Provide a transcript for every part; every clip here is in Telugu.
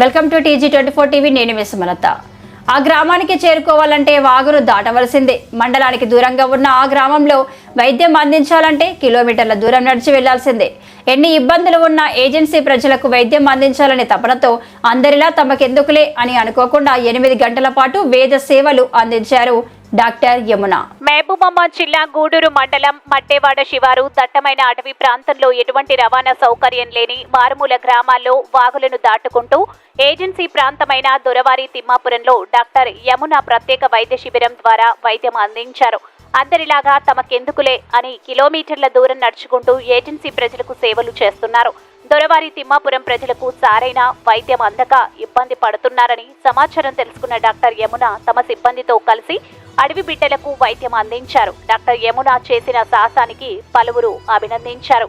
Welcome to TG twenty four TV నేను విసుమలత ఆ గ్రామానికి చేరుకోవాలంటే వాగును దాటవలసిందే. మండలానికి దూరంగా ఉన్న ఆ గ్రామంలో వైద్యం అందించాలంటే కిలోమీటర్ల దూరం నడిచి వెళ్ళాల్సిందే. ఎన్ని ఇబ్బందులు ఉన్నా ఏజెన్సీ ప్రజలకు వైద్యం అందించాలనే తపనతో అందరిలా తమకెందుకులే అని అనుకోకుండా ఎనిమిది గంటల పాటు వేద సేవలు అందించారు డాక్టర్ యమున. మహబూబాబాద్ జిల్లా గూడూరు మండలం మట్టేవాడ శివారు దట్టమైన అటవీ ప్రాంతంలో ఎటువంటి రవాణా సౌకర్యం లేని మారుమూల గ్రామాల్లో వాగులను దాటుకుంటూ ఏజెన్సీ ప్రాంతమైన దొరవారి తిమ్మాపురంలో డాక్టర్ యమున ప్రత్యేక వైద్య శిబిరం ద్వారా వైద్యం అందించారు. అందరిలాగా తమకెందుకులే అని కిలోమీటర్ల దూరం నడుచుకుంటూ ఏజెన్సీ ప్రజలకు సేవలు చేస్తున్నారు. దొరవారి తిమ్మాపురం ప్రజలకు సారైన వైద్యం అందక ఇబ్బంది పడుతున్నారని సమాచారం తెలుసుకున్న డాక్టర్ యమున తమ సిబ్బందితో కలిసి అడవి బిడ్డలకు వైద్యం అందించారు. డాక్టర్ యమున చేసిన సాహసానికి పలువురు అభినందించారు.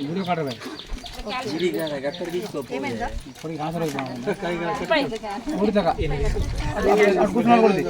వీడియో కాటరా కొద్దిగా ఆసరా ఊరి దాకా అటు కూర్చున్నాడు కొద్ది